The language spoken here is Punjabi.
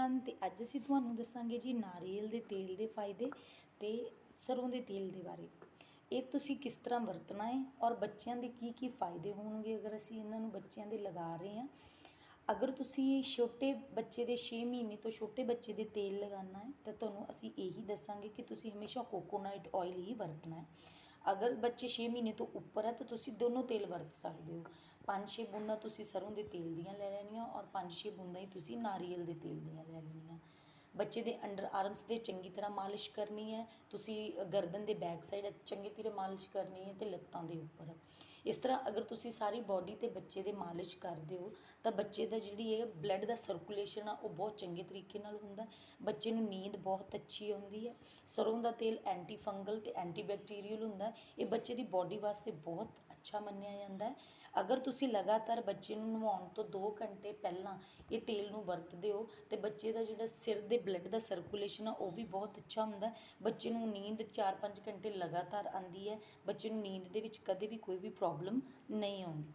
ਐਵਰੀਵਨ ਤੇ ਅੱਜ ਅਸੀਂ ਤੁਹਾਨੂੰ ਦੱਸਾਂਗੇ ਜੀ ਨਾਰੀਅਲ ਦੇ ਤੇਲ ਦੇ ਫਾਇਦੇ ਤੇ ਸਰੋਂ ਦੇ ਤੇਲ ਦੇ ਬਾਰੇ। ਇਹ ਤੁਸੀਂ ਕਿਸ ਤਰ੍ਹਾਂ ਵਰਤਣਾ ਹੈ ਔਰ ਬੱਚਿਆਂ ਦੇ ਕੀ ਕੀ ਫਾਇਦੇ ਹੋਣਗੇ ਅਗਰ ਅਸੀਂ ਇਹਨਾਂ ਨੂੰ ਬੱਚਿਆਂ ਦੇ ਲਗਾ ਰਹੇ ਹਾਂ? ਅਗਰ ਤੁਸੀਂ ਛੋਟੇ ਬੱਚੇ ਦੇ 6 ਮਹੀਨੇ ਤੋਂ ਛੋਟੇ ਬੱਚੇ ਦੇ ਤੇਲ ਲਗਾਉਣਾ ਹੈ ਤਾਂ ਤੁਹਾਨੂੰ ਅਸੀਂ ਇਹੀ ਦੱਸਾਂਗੇ ਕਿ ਤੁਸੀਂ ਹਮੇਸ਼ਾ ਕੋਕੋਨਟ ਆਇਲ ਹੀ ਵਰਤਣਾ ਹੈ। ਅਗਰ ਬੱਚੇ ਛੇ ਮਹੀਨੇ ਤੋਂ ਉੱਪਰ ਹੈ ਤਾਂ ਤੁਸੀਂ ਦੋਨੋਂ ਤੇਲ ਵਰਤ ਸਕਦੇ ਹੋ। 5-6 ਬੂੰਦਾਂ ਤੁਸੀਂ ਸਰ੍ਹੋਂ ਦੇ ਤੇਲ ਦੀਆਂ ਲੈ ਲੈਣੀਆਂ ਔਰ 5-6 ਬੂੰਦਾਂ ਹੀ ਤੁਸੀਂ ਨਾਰੀਅਲ ਦੇ ਤੇਲ ਦੀਆਂ ਲੈ ਲੈਣੀਆਂ। ਬੱਚੇ ਦੇ ਅੰਡਰ ਆਰਮਸ ਦੇ ਚੰਗੀ ਤਰ੍ਹਾਂ ਮਾਲਿਸ਼ ਕਰਨੀ ਹੈ, ਤੁਸੀਂ ਗਰਦਨ ਦੇ ਬੈਕ ਸਾਈਡ ਚੰਗੀ ਤਰ੍ਹਾਂ ਮਾਲਿਸ਼ ਕਰਨੀ ਹੈ ਤੇ ਲੱਤਾਂ ਦੇ ਉੱਪਰ। ਇਸ ਤਰ੍ਹਾਂ ਅਗਰ ਤੁਸੀਂ ਸਾਰੀ ਬਾਡੀ ਤੇ ਬੱਚੇ ਦੇ ਮਾਲਿਸ਼ ਕਰਦੇ ਹੋ, ਤਾਂ ਬੱਚੇ ਦਾ ਜਿਹੜੀ ਹੈ ਬਲੱਡ ਦਾ ਸਰਕੂਲੇਸ਼ਨ ਆ, ਉਹ ਬਹੁਤ ਚੰਗੇ ਤਰੀਕੇ ਨਾਲ ਹੁੰਦਾ ਬੱਚੇ ਨੂੰ ਨੀਂਦ ਬਹੁਤ ਅੱਛੀ ਆਉਂਦੀ ਹੈ। ਸਰੋਂ ਦਾ ਤੇਲ ਐਂਟੀ ਫੰਗਲ ਤੇ ਐਂਟੀ ਬੈਕਟੀਰੀਅਲ ਹੁੰਦਾ ਇਹ ਬੱਚੇ ਦੀ ਬਾਡੀ ਵਾਸਤੇ ਬਹੁਤ ਅੱਛਾ ਮੰਨਿਆ ਜਾਂਦਾ ਹੈ। ਅਗਰ ਤੁਸੀਂ ਲਗਾਤਾਰ ਬੱਚੇ ਨੂੰ ਨਵਾਉਣ ਤੋਂ 2 ਘੰਟੇ ਪਹਿਲਾਂ ਇਹ ਤੇਲ ਨੂੰ ਵਰਤਦੇ ਹੋ, ਤੇ ਬੱਚੇ ਦਾ ਜਿਹੜਾ ਸਿਰ ਦੇ ਬਲੱਡ ਦਾ ਸਰਕੂਲੇਸ਼ਨ ਆ, ਉਹ ਵੀ ਬਹੁਤ ਅੱਛਾ ਹੁੰਦਾ ਬੱਚੇ ਨੂੰ ਨੀਂਦ 4-5 ਘੰਟੇ ਲਗਾਤਾਰ ਆਉਂਦੀ ਹੈ। ਬੱਚੇ ਨੂੰ ਨੀਂਦ ਦੇ ਵਿੱਚ ਕਦੇ ਵੀ ਕੋਈ ਵੀ ਪ੍ਰੋਬਲਮ ਨਹੀਂ ਆਉਂਦੀ।